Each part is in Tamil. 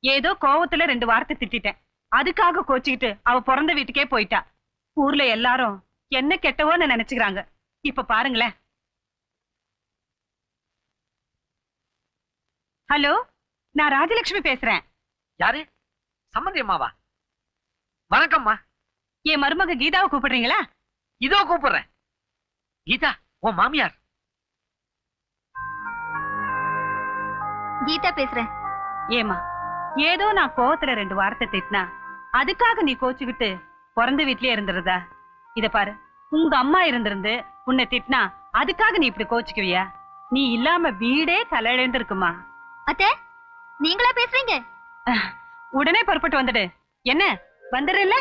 ஏதோ கோவத்துல ரெண்டு வார்த்தை திட்டிட்டேன். அதுக்காக கோச்சிக்கிட்டு அவ பிறந்த வீட்டுக்கே போயிட்டா. ஊர்ல எல்லாரும் என்ன கெட்டவோன்னு நினைச்சுக்கிறாங்க. இப்ப பாருங்களேன். ஹலோ நான் ராஜலட்சுமி பேசுறேன். யாரு? சம்மந்தி அம்மாவா? வணக்கம்மா. என் மருமக கீதாவை கூப்பிடுறீங்களா? இதோ கூப்பிடுறேன். கீதா உன் மாமியார். கீதா பேசுறேன். ஏமா ஏதோ நான் கோவத்துல ரெண்டு வார்த்தை திட்டினா அதுக்காக நீ கோச்சுக்கிட்டு பிறந்த வீட்லயே இருந்துருதா இத பாரு உங்க அம்மா இருந்திருந்து உன்னை திட்டினா அதுக்காக நீ இப்படி கோச்சுக்குவியா? நீ இல்லாம வீடே தலையிழந்திருக்குமா அத்தை நீங்களா பேசுறீங்க? உடனே புறப்பட்டு வந்துடு. என்ன வந்துடுறல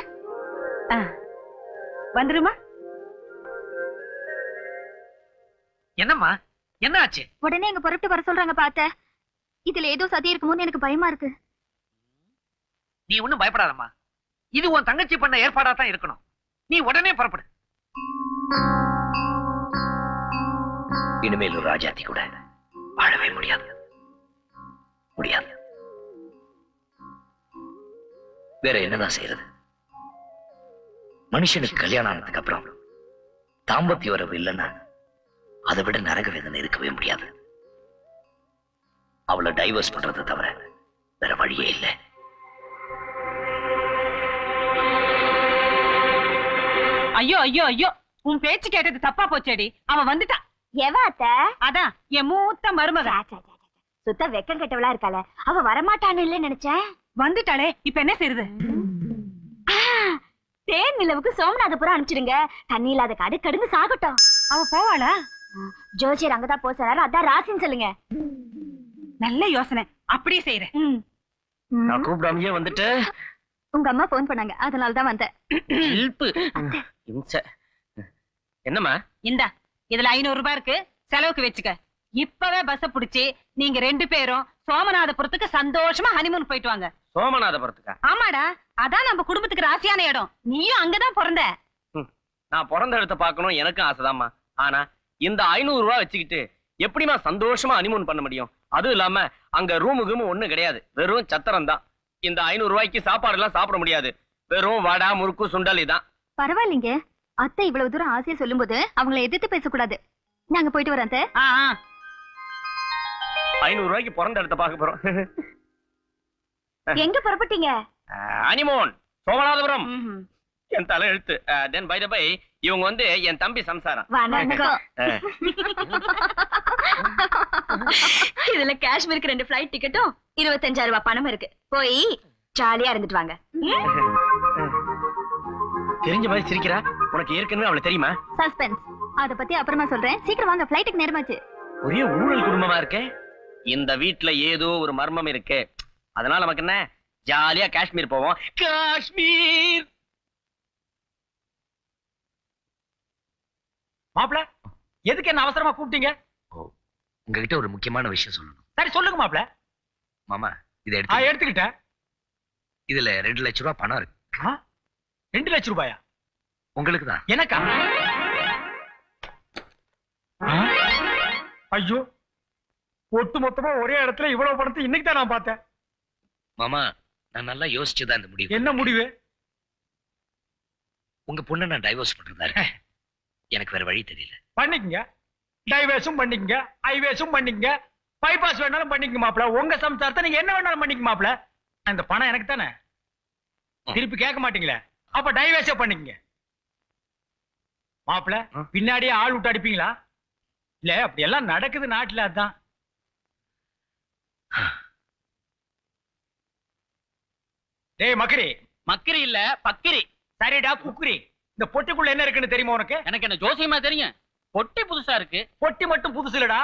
வந்துருமா என்னம்மா என்ன ஆச்சு? உடனே எங்க புறப்பட்டு வர சொல்றாங்க பாத்த இதுல ஏதோ சதி இருக்குமோன்னு எனக்கு பயமா இருக்கு. நீ ஒண்ணும் பயப்படாதம்மா. இது உன் தங்கச்சி பண்ண ஏற்பாடா தான் இருக்கணும். நீ உடனே புறப்படு. இனிமேல் ஒரு ராஜாத்தி கூட வாழவே முடியாது. முடியாது. வேற என்னதான் செய்யறது? மனுஷனுக்கு கல்யாணம் ஆனதுக்கு அப்புறம் தாம்பத்திய உறவு இல்லைன்னா அதை விட நரக வேதனை இருக்கவே முடியாது. அவளை டைவர்ஸ் பண்றதை தவிர வேற வழியே இல்லை. ஐயோ ஐயோ ஐயோ. உன் பேச்சு கேட்டது தப்பா போச்சேடி. அவன் வந்துட்டான் எவ அத்த? அதான் என் மூத்த மருமக. சுத்த வெக்கம் கெட்டவளா இருக்காள. அவ வரமாட்டான்னு இல்ல நினைச்சேன் வந்துட்டாளே. இப்ப என்ன செய்யறது தேன் நிலவுக்கு சோமநாதபுரம் அனுப்பிச்சிடுங்க. தண்ணி இல்லாத காடு கடுங்க சாகட்டும். அவ போவாளா? ஜோசியர் அங்கதான் போ சொன்னாரு. அதான் ராசின்னு சொல்லுங்க. நல்ல யோசனை. அப்படியே செய்யறேன். நான் கூப்பிடாமயே வந்துட்டு உங்க அம்மா போன் பண்ணாங்க. அதனால தான் வந்தேன். ஹெல்ப் என்னம்மா? இந்தா இதுல ஐநூறு ரூபாய் இருக்கு. செலவுக்கு வச்சுக்க. இப்பவே பஸ் புடிச்சு நீங்க ரெண்டு பேரும் சோமநாதபுரத்துக்கு சந்தோஷமா ஹனிமூன் போயிட்டு வாங்க. சோமநாதபுரத்துக்கா? ஆமாடா அதான் நம்ம குடும்பத்துக்கு ராசியான இடம். நீயும் அங்கதான் பிறந்த. நான் பிறந்த இடத்த பார்க்கணும் எனக்கும் ஆசைதாம்மா. ஆனா இந்த ஐநூறு ரூபாய் வச்சுக்கிட்டு எப்படிம்மா சந்தோஷமா அனிமூன் பண்ண முடியும்? அதுவும் இல்லாம அங்க ரூமு கீமு ஒண்ணும் கிடையாது. வெறும் சத்திரம் தான் இந்த ஐநூறு ரூபாய்க்கு சாப்பாடு எல்லாம் சாப்பிட முடியாது. வெறும் வடை முறுக்கு சுண்டல் இதான். பரவாயில்லைங்க. அத்தை இவ்வளவு தூரம் ஆசையா சொல்லும்போது அவங்கள எதிர்த்து பேசக்கூடாது. நாங்க போயிட்டு வரோம் அத்தை. ஐநூறு ரூபாய்க்கு பிறந்த இடத்த பார்க்க போறோம். எங்க புறப்பட்டீங்க? அனிமோன் சோமநாதபுரம். என் தலை எழுத்து. தென் பை பை இவங்க வந்து என் தம்பி சம்சாரம். இதுல காஷ்மீருக்கு ரெண்டு ஃபிளைட் டிக்கெட்டும் இருபத்தஞ்சாயிரம் ரூபாய் பணம் இருக்கு. போய் ஜாலியா இருந்துட்டு வாங்க. தெரிஞ்ச மாதிரி சிரிக்கிறா? உனக்கு ஏற்கனவே அவளை தெரியுமா? சஸ்பென்ஸ் அத பத்தி அப்புறமா சொல்றேன். சீக்கிரம் வாங்க ஃபிளைட்டுக்கு நேரமாச்சு. ஒரே ஊழல் குடும்பமா இருக்கே? இந்த வீட்ல ஏதோ ஒரு மர்மம் இருக்கு. அதனால நமக்கு என்ன? ஜாலியா காஷ்மீர் போவோம். காஷ்மீர்! மாப்பிள எதுக்கு என்ன அவசரமா கூப்பிட்டீங்க? உங்ககிட்ட ஒரு முக்கியமான விஷயம் சொல்லணும். சரி சொல்லுங்க மாப்பிள. மாமா இதை ஆ எடுத்து எடுத்துக்கிட்டேன். இதுல ரெண்டு லட்ச ரூபாய் பணம் இருக்கு. ஆ? ரெண்டு லட்சம் ரூபாயா? உங்களுக்கு தான் எனக்கா? ஐயோ ஒட்டு மொத்தமா ஒரே இடத்துல இவ்வளவு பணத்தை இன்னைக்கு தான் நான் பார்த்தேன். மாமா நான் நல்லா யோசிச்சுதான் இந்த முடிவு என்ன முடிவு? உங்க பொண்ணை நான் டைவர்ஸ் பண்றதா எனக்கு வேற வழி தெரியல. பண்ணிக்கங்க. டைவேஸும் பண்ணிக்கங்க. ஹைவேஸும் பண்ணிக்கங்க. பைபாஸ் வேணாலும் பண்ணிக்கங்க மாப்ள உங்க சம்சாரத்தை நீங்க என்ன வேணாலும் பண்ணிக்க மாப்ள அந்த பணம் எனக்கு தானே? திருப்பி கேட்க மாட்டீங்களே? அப்ப டைவேஸே பண்ணிக்கங்க. மாப்ள ஆ. பின்னாடியே ஆள் விட்டு அடிப்பீங்களா? இல்ல அப்படி எல்லாம் நடக்குது நாட்டுல அதான். டேய் மக்கரி. மக்கிரி இல்ல பக்கிரி. சரிடா குக்குரி. இந்த பொட்டிக்குள்ள என்ன இருக்குன்னு தெரியுமா உனக்கு? எனக்கு என்ன ஜோசியமா தெரியும்? பொட்டி புதுசா இருக்கு. பொட்டி மட்டும் புதுசு இல்லடா.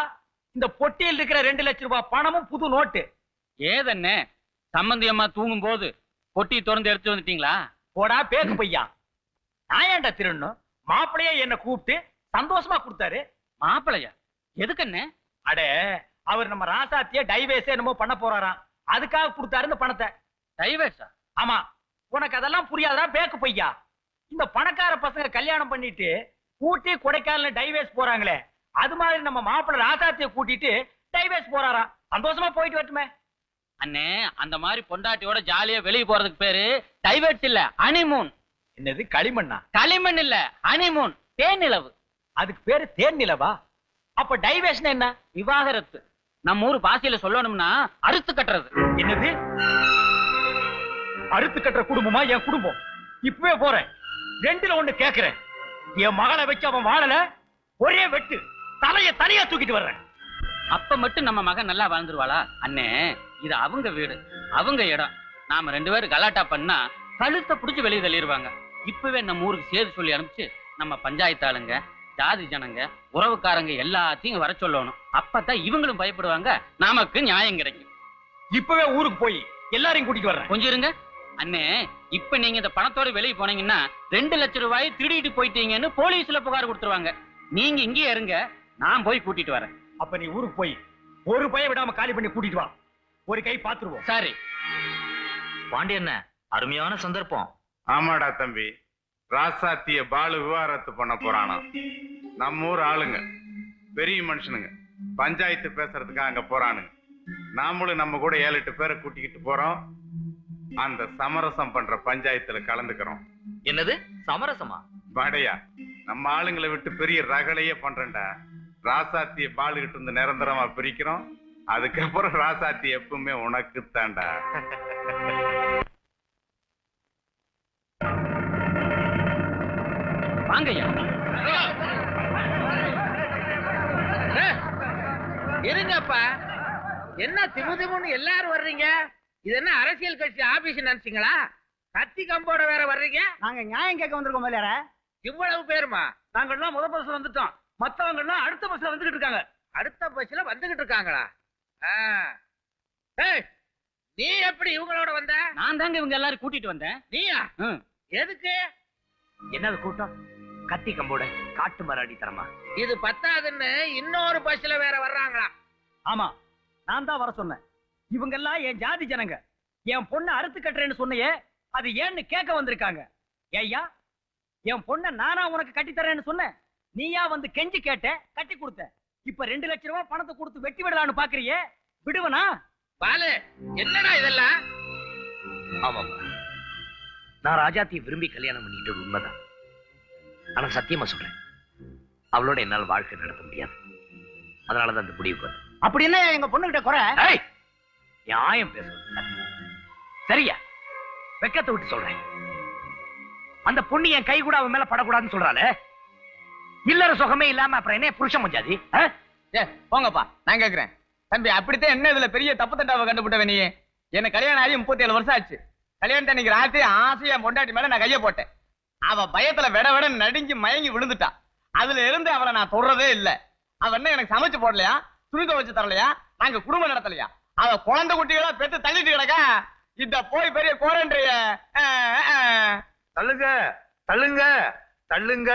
இந்த பொட்டியில் இருக்கிற ரெண்டு லட்சம் ரூபாய் பணமும் புது நோட்டு. ஏதண்ணே சம்பந்தி அம்மா தூங்கும் போது பொட்டி திறந்து எடுத்து வந்துட்டீங்களா? போடா பேக்கு பையா. நான் ஏன்டா திருடணும்? மாப்பிள்ளையே என்ன கூப்பிட்டு சந்தோஷமா கொடுத்தாரு. மாப்பிளையா எதுக்கண்ணே அடே அவர் நம்ம ராசாத்திய டைவேஸ் என்னமோ பண்ண போறாராம். அதுக்காக கொடுத்தாரு இந்த பணத்தை. டைவர்ஸா ஆமா. உனக்கு அதெல்லாம் புரியாதா பேக்கு பையா. இந்த பணக்கார பசங்க கல்யாணம் பண்ணிட்டு ஊட்டி கொடைக்கானல் டைவேஸ் போறாங்களே அது மாதிரி நம்ம மாப்பிள்ளை ராசாத்திய கூட்டிட்டு டைவேஸ் போறாராம். சந்தோஷமா போயிட்டு வரட்டுமே. அண்ணே அந்த மாதிரி பொண்டாட்டியோட ஜாலியா வெளிய போறதுக்கு பேரு டைவர்ட்ஸ் இல்ல ஹனிமூன் என்னது களிமண்ணா? களிமண் இல்ல ஹனிமூன் தேனிலவு அதுக்கு பேரு தேன் நிலவா அப்ப டைவேஷன் என்ன? விவாகரத்து. நம்ம ஊர் பாஷையில சொல்லணும்னா அறுத்து கட்டுறது. என்னது? அறுத்து கட்டுற குடும்பமா என் குடும்பம்? இப்பவே போறேன். ரெண்டுல ஒண்ணு கேக்குறேன். என் மகளை வச்சு அவன் வாழல ஒரே வெட்டு. தலைய தனியா தூக்கிட்டு வர்றேன். அப்ப மட்டும் நம்ம மகன் நல்லா வாழ்ந்துருவாளா? அண்ணே இது அவங்க வீடு அவங்க இடம். நாம ரெண்டு பேரும் கலாட்டா பண்ணா கழுத்தை புடிச்சு வெளியே தள்ளிடுவாங்க இப்பவே நம்ம ஊருக்கு சேது சொல்லி அனுப்பிச்சு நம்ம பஞ்சாயத்து ஆளுங்க ஜாதி ஜனங்க உறவுக்காரங்க எல்லாத்தையும் வர சொல்லணும். அப்பதான் இவங்களும் பயப்படுவாங்க நமக்கு நியாயம் கிடைக்கும். இப்பவே ஊருக்கு போய் எல்லாரையும் கூட்டிட்டு வர்றேன். கொஞ்சம் இருங்க. அண்ணே இப்ப நீங்க இந்த பணத்தோட வெளியே போனீங்கன்னா ரெண்டு லட்சம் ரூபாய் திருடிட்டு போயிட்டீங்கன்னு போலீஸ்ல புகார் கொடுத்துருவாங்க. நீங்க இங்கேயே இருங்க நான் போய் கூட்டிட்டு வரேன். அப்ப நீ ஊருக்கு போய் ஒரு பைய விடாம காலி பண்ணி கூட்டிட்டு வா. ஒரு கை பாத்துருவோம் சரி. பாண்டியண்ண அருமையான சந்தர்ப்பம். ஆமாடா தம்பி. ராசாத்திய பாலு விவாகரத்து பண்ண போறானா. நம்ம ஊர் ஆளுங்க. பெரிய மனுஷனுங்க. பஞ்சாயத்து பேசுறதுக்கு அங்க போறானுங்க. நாமளும் நம்ம கூட ஏழு எட்டு பேரை கூட்டிக்கிட்டு போறோம். அந்த சமரசம் பண்ற பஞ்சாயத்துல கலந்துக்கிறோம். என்னது? சமரசமா? வாடையா. நம்ம ஆளுங்களை விட்டு பெரிய ரகலையே பண்றேன்டா. ராசாத்திய பாலுகிட்ட இருந்து நிரந்தரமா பிரிக்கிறோம். அதுக்கப்புறம் ராசாத்தி எப்பவுமே உனக்கு தான்டா வாங்கய்யா இருங்கப்பா. என்ன திமு திமுன்னு எல்லாரும் வர்றீங்க? இது என்ன அரசியல் கட்சி ஆபீஸ் நினைச்சீங்களா? கத்தி கம்போட வேற வர்றீங்க? நாங்க நியாயம் கேட்க வந்திருக்கோம் மேல இவ்வளவு பேருமா? நாங்க எல்லாம் முத பஸ்ல வந்துட்டோம். மத்தவங்க எல்லாம் அடுத்த பஸ்ல வந்துகிட்டு இருக்காங்க. அடுத்த பஸ்ல வந்துகிட்டு இருக்காங்களா? நீ எப்படி இவங்களோட வந்த? நான் தாங்க இவங்க எல்லாரும் கூட்டிட்டு வந்தேன். நீயா. எதுக்கு? என்னது கூட்டம்? கத்தி கம்போட காட்டு மராடி தரமா இது பத்தாதுன்னு இன்னொரு பஸ்ல வேற வர்றாங்களா? ஆமா நான் தான் வர சொன்னேன். இவங்க எல்லாம் என் ஜாதி ஜனங்க. என் பொண்ணை அறுத்து கட்டுறேன்னு சொன்னையே அது ஏன்னு கேட்க வந்திருக்காங்க. ஏய்யா என் பொண்ணை நானா உனக்கு கட்டி தரேன்னு சொன்னேன். நீயா வந்து கெஞ்சி கேட்ட கட்டி கொடுத்த இப்ப ரெண்டு லட்சம் ரூபாய் பணத்தை கொடுத்து வெட்டி விடலான்னு பாக்குறியே? விடுவனா? பாலு என்னடா இதெல்லாம்? ஆமாமா நான் ராஜாத்தியை விரும்பி கல்யாணம் பண்ணிக்கிட்டது உண்மைதான். ஆனா சத்தியமா சொல்றேன் அவளோட என்னால் வாழ்க்கை நடத்த முடியாது. அதனாலதான் அந்த முடிவுக்கு வந்தேன். அப்படி என்ன எங்க பொண்ணுகிட்ட குறை? ஏய், நியாயம் பேசுறது சரியா? வெக்கத்தை விட்டு சொல்றேன். அந்த பொண்ணு என் கை கூட அவன் மேல படக்கூடாதுன்னு சொல்றாளே? இல்லற சுகமே இல்லாம அப்புறம் என்ன புருஷன் மஞ்சாதி? ஆ? ஏ போங்கப்பா நான் கேக்குறேன். தம்பி அப்படித்தான் என்ன இதுல பெரிய தப்பு தண்டாவை கண்டுபிட்டவ நீ? என்ன கல்யாணம் ஆகி முப்பத்தி ஏழு வருஷம் ஆச்சு. கல்யாணத்தை இன்னைக்கு ராத்திரி ஆசையா பொண்டாட்டி மேல நான் கைய போட்டேன். அவ பயத்துல விட விட நடுங்கி மயங்கி விழுந்துட்டா. அதுல இருந்து அவளை நான் தொடுறதே இல்ல. அவ என்ன எனக்கு சமைச்சு போடலையா? துணி துவைச்சு தரலையா? நாங்க குடும்பம் நடத்தலையா? அவ குழந்தை குட்டிகளா பெத்து தள்ளிட்டு கிடக்கா? இந்த போய் பெரிய கோரன்றிய தள்ளுங்க தள்ளுங்க தள்ளுங்க.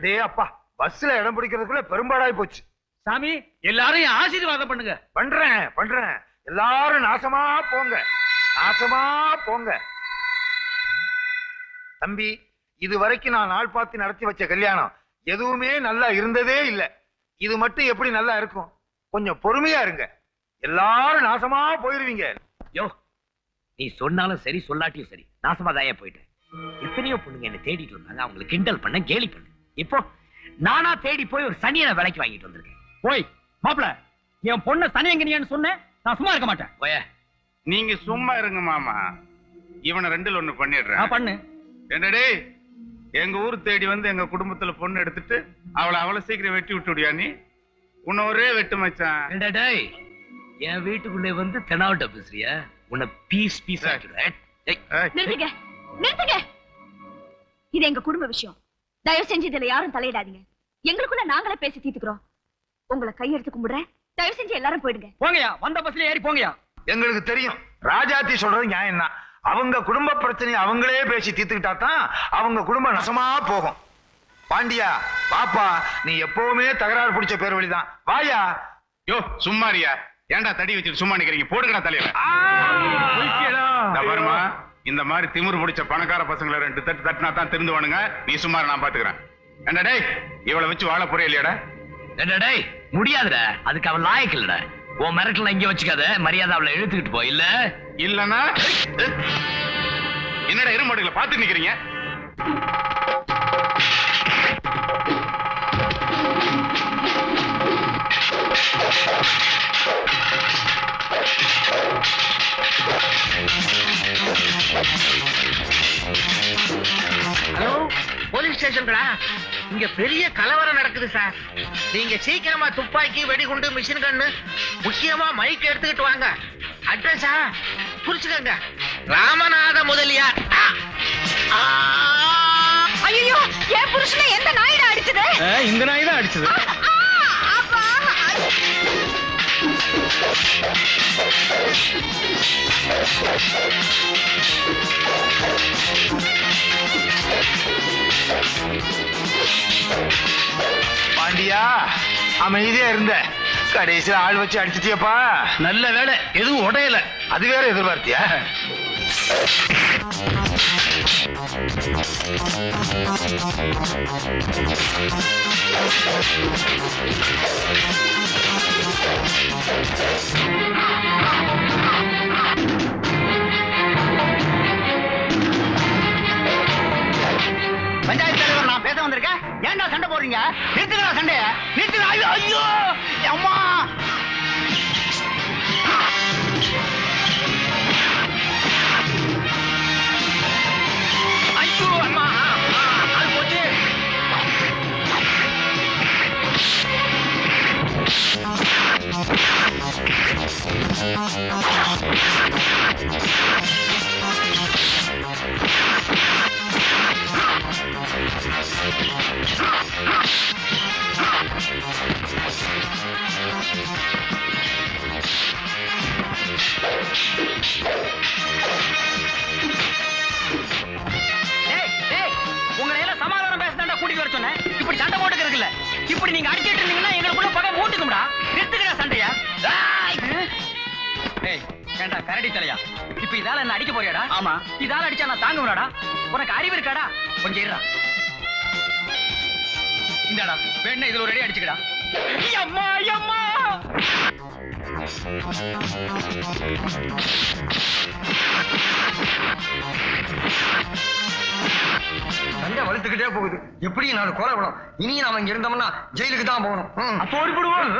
அடே அப்பா பஸ்ல இடம் பிடிக்கிறதுக்குள்ள பெரும்பாடாய் போச்சு. சாமி எல்லாரையும் ஆசீர்வாதம் பண்ணுங்க. பண்றேன் பண்றேன். எல்லாரும் நாசமா போங்க. நாசமா போங்க. தம்பி இது வரைக்கும் நான் நாள் பார்த்து நடத்தி வச்ச கல்யாணம் எதுவுமே நல்லா இருந்ததே இல்ல. இது மட்டும் எப்படி நல்லா இருக்கும்? கொஞ்சம் பொறுமையா இருங்க. எல்லாரும் நாசமா போயிருவீங்க. யோ நீ சொன்னாலும் சரி சொல்லாட்டியும் சரி. நாசமா தாயா போயிட்டேன். எத்தனையோ பொண்ணுங்க என்ன தேடிட்டு வந்தாங்க. அவங்களை கிண்டல் பண்ண கேலி பண்ண. இப்போ நானா தேடி போய் ஒரு சனியனை விலைக்கு வாங்கிட்டு வந்திருக்கேன். போய் மாப்பிள என் பொண்ணை தனியங்கனியான்னு சொன்னேன் நான் சும்மா இருக்க மாட்டேன். போய நீங்க சும்மா இருங்க மாமா. இவனை ரெண்டுல ஒண்ணு பண்ணிடுறேன். நான் பண்ணு. என்னடே எங்க ஊர் தேடி வந்து எங்க குடும்பத்துல பொண்ணு எடுத்துட்டு அவளை அவ்வளவு சீக்கிரம் வெட்டி விட்டுடியா நீ? உன்னை ஒரே வெட்டு மச்சான். டேய் என் வீட்டுக்குள்ளே வந்து தெனாவட்ட பேசுறியா? உன்னை பீஸ் பீஸ் ஆக்கிடுவேன் நிறுத்துங்க நிறுத்துங்க. இது எங்க குடும்ப விஷயம். தயவு செஞ்சு இதுல யாரும் தலையிடாதீங்க. எங்களுக்குள்ள நாங்களே பேசி தீர்த்துக்கிறோம். உங்களை கையெடுத்து கும்பிடுறேன். தயவு செஞ்சு எல்லாரும் போயிடுங்க. போங்கயா வந்த பஸ்ல ஏறி போங்கயா எங்களுக்கு தெரியும். ராஜாத்தி சொல்றது நியாயம் தான் அவங்க குடும்ப பிரச்சனையை அவங்களே பேசி தீர்த்துக்கிட்டா தான் அவங்க குடும்பம் நசமா போகும். பாண்டியா பாப்பா நீ எப்பவுமே தகராறு பிடிச்ச பேர் வழிதான். வாயா. யோ சும்மாரியா ஏன்டா தடி வச்சுட்டு சும்மா நிக்கிறீங்க? போடுங்கடா தலையில. பாருமா இந்த மாதிரி திமிரு பிடிச்ச பணக்கார பசங்களை ரெண்டு தட்டு தட்டினா தான் திருந்துவானுங்க. நீ சும்மா இரு, நான் பாத்துக்கிறேன். ஏண்டா டேய் இவளை வச்சு வாழ போறே இல்லையாடா? ஏண்டா டேய் முடியாதுடா. அதுக்கு அவன் லாயக்கு இல்லடா. உன் மிரட்டல இங்க வச்சுக்காத மரியாதை அவளை இழுத்துக்கிட்டு போ இல்ல? இல்லனா? என்னடா எருமாடுகளை பார்த்து நிக்கிறீங்க? ஹலோ போலீஸ் ஸ்டேஷன்களா? இங்க பெரிய கலவரம் நடக்குது சார். நீங்க சீக்கிரமா துப்பாக்கி வெடிகுண்டு மிஷின் கண்ணு முக்கியமா மைக் எடுத்துக்கிட்டு வாங்க. அட்ரஸா? குறிச்சுக்கங்க ராமநாத முதலியார்! ஐயோ என் புருஷனை எந்த நாயிட அடிச்சது? இந்த நாய் தான் அடிச்சது. பாண்டியா அமைதியா இருந்த. கடைசியில ஆள் வச்சு அடிச்சிட்டியப்பா. நல்ல வேலை எதுவும் உடையல. அது வேற எதிர்பார்த்தியா? பஞ்சாயத்து தலைவர் நான் பேச வந்திருக்கேன். ஏன்டா சண்டை போடுறீங்க? நிறுத்துங்களா சண்டைய. நிறுத்துங்க ஐயோ ஐயோ. அம்மா. தலையா? இப்ப இதால என்ன அடிக்க போறியாடா? ஆமா. இதால அடிச்சா நான் தாங்குவேடா உனக்கு அறிவு இருக்காடா? கொஞ்சம் இருடா. இந்தாடா வேணா இதுல ஒரு அடி அடிச்சுக்கடா. அம்மா அம்மா சண்டை வலுத்துக்கிட்டே போகுது. எப்படி நாலு கொலை விடும் இனி நாம இங்க இருந்தோம்னா ஜெயிலுக்கு தான் போகணும். அப்போ ஓடிப்படுவோம்.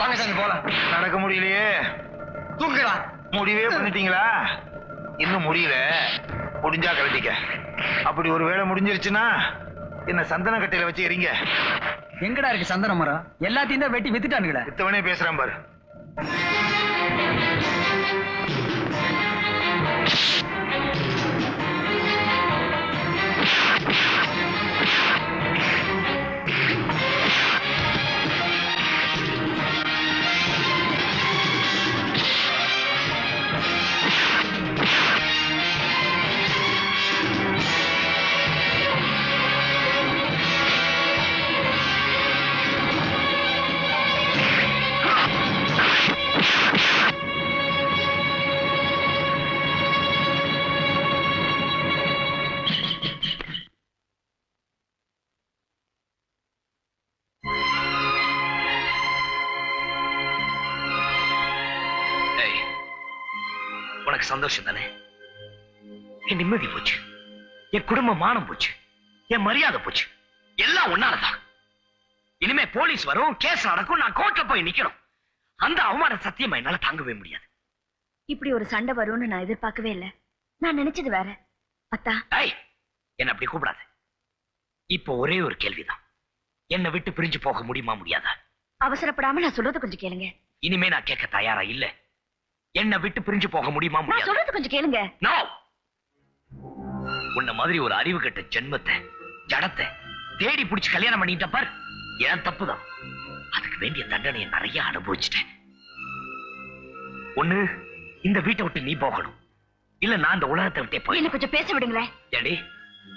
வாங்க சாமி போலாம். நடக்க முடியலையே. தூக்குடா முடிவே பண்ணிட்டீங்களா? இன்னும் முடியல. முடிஞ்சா கழட்டிக்க அப்படி ஒரு வேளை முடிஞ்சிருச்சுன்னா என்ன சந்தன கட்டையில வச்சு எறிங்க. எங்கடா இருக்கு சந்தன மரம்? எல்லாத்தையும் தான் வெட்டி வித்துட்டானுங்கடா வித்தவனே பேசுறான் பாரு. உனக்கு சந்தோஷம் தானே? என் நிம்மதி போச்சு. என் குடும்ப மானம் போச்சு. என் மரியாதை போச்சு. எல்லாம் ஒன்னாலதான் இனிமே போலீஸ் வரும் கேஸ் நடக்கும் நான் கோர்ட்ல போய் நிக்கணும். அந்த அவமான சத்தியமா என்னால தாங்கவே முடியாது. இப்படி ஒரு சண்டை வரும்னு நான் எதிர்பார்க்கவே இல்லை. நான் நினைச்சது வேற. அத்தா. ஏய் என்ன அப்படி கூப்பிடாத. இப்போ ஒரே ஒரு கேள்விதான். என்னை விட்டு பிரிஞ்சு போக முடியுமா முடியாதா? அவசரப்படாம நான் சொல்றது கொஞ்சம் கேளுங்க. இனிமே நான் கேட்க தயாரா இல்ல. என்னை விட்டு பிரிஞ்சு போக முடியுமா நான் சொல்றது கொஞ்சம் கேளுங்க. உன்ன மாதிரி ஒரு அறிவு கெட்ட ஜென்மத்தை ஜடத்தை தேடி பிடிச்சு கல்யாணம் பண்ணிட்ட பார். ஏன் தப்புதான். அதுக்கு வேண்டிய தண்டனையை நிறைய அனுபவிச்சிட்டேன். ஒண்ணு இந்த வீட்டை விட்டு நீ போகணும். இல்ல நான் இந்த உலகத்தை விட்டே போய் என்ன கொஞ்சம் பேச விடுங்களேன் ஏடி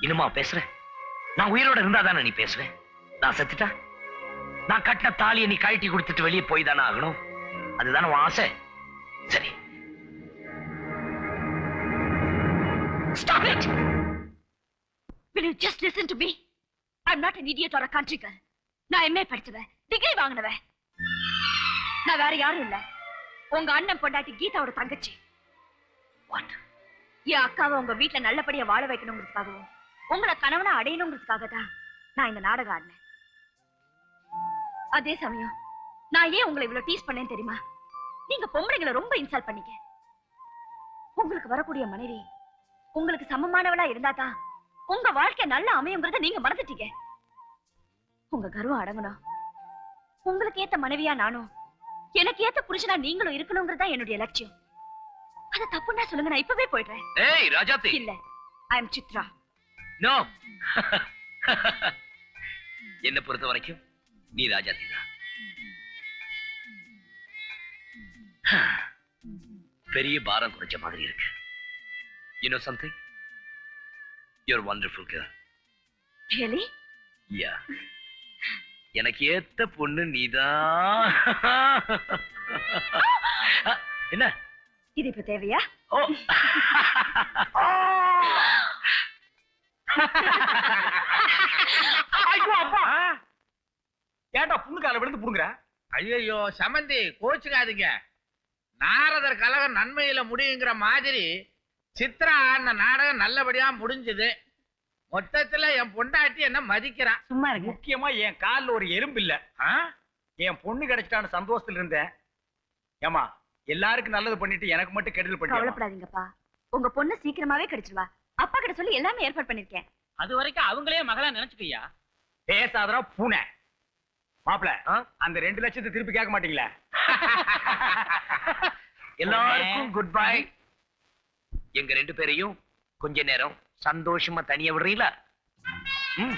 இனிமா பேசுறேன். நான் உயிரோட இருந்தா தானே நீ பேசுவேன்? நான் செத்துட்டா? நான் கட்டின தாலியை நீ கழட்டி கொடுத்துட்டு வெளியே போய் தானே ஆகணும்? அதுதானே உன் ஆசை? சரி. Stop it! Will you just listen to me? I'm not an idiot or a country girl. நான் எம்ஏ படிச்சவன். டிகிரி வாங்கினவன். நான் வேற யாரும் இல்ல. உங்க அண்ணன் பொண்டாட்டி கீதாவோட தங்கச்சி. என் அக்காவை உங்க வீட்டுல நல்லபடியா வாழ வைக்கணுங்கிறதுக்காகவும் உங்களை கணவனை அடையணுங்கிறதுக்காக தான் நான் இந்த நாடகம் ஆடினேன். அதே சமயம் நான் ஏன் உங்களை இவ்வளவு டீஸ் பண்ணேன்னு தெரியுமா? நீங்க பொம்பளைங்களை ரொம்ப இன்சல்ட் பண்ணீங்க. உங்களுக்கு வரக்கூடிய மனைவி உங்களுக்கு சமமானவளா இருந்தா தான் உங்க வாழ்க்கை நல்லா அமையுங்கிறத நீங்க மறந்துட்டீங்க. உங்க கர்வம் அடங்கணும். உங்களுக்கு ஏத்த மனைவியா நானும் எனக்கு ஏத்த புருஷனா நீங்களும் இருக்கணுங்கிறது என்னுடைய லட்சியம். அது தப்புன்னா சொல்லுங்க நான் இப்பவே போயிடுறேன். ஏய் ராஜாத்தி. இல்ல ஐ எம் சித்ரா நோ என்ன பொறுத்த வரைக்கும் நீ ராஜாத்தி தான். பெரிய பாரம் குறைச்ச மாதிரி இருக்கு. You know something your wonderful girl really yeah எனக்கு ஏத்த பொண்ணு நீதான். என்ன? இது இப்ப தேவையா? ஓ. ஐயோ அப்பா! ஏன்டா புண்ணு கால விழுந்து புடுங்குற? ஐயோ சமந்தி கோச்சுக்காதீங்க. நாரதர் கழகம் நன்மையில முடியுங்கிற மாதிரி சித்ரா ஆடின நாடகம் நல்லபடியா முடிஞ்சது. மொத்தத்துல என் பொண்டாட்டி என்ன மதிக்கிறான் சும்மா இருங்க. முக்கியமா என் கால்ல ஒரு எறும்பு இல்ல? என் பொண்ணு கிடைச்சிட்டான்னு சந்தோஷத்துல இருந்தேன். ஏமா எல்லாருக்கும் நல்லது பண்ணிட்டு எனக்கு மட்டும் கெடுதல் பண்ணி கவலைப்படாதீங்கப்பா. உங்க பொண்ணு சீக்கிரமாவே கிடைச்சிருவா. அப்பா கிட்ட சொல்லி எல்லாமே ஏற்பாடு பண்ணிருக்கேன். அது வரைக்கும் அவங்களே மகளா நினைச்சுக்கய்யா? பேசாதடா பூனை. மாப்பிள அந்த ரெண்டு லட்சத்தை திருப்பி கேட்க மாட்டீங்களா? எல்லாருக்கும் குட் பை எங்க ரெண்டு பேரையும் கொஞ்ச நேரம் சந்தோஷமா தனிய விடுறீங்களா? ம்.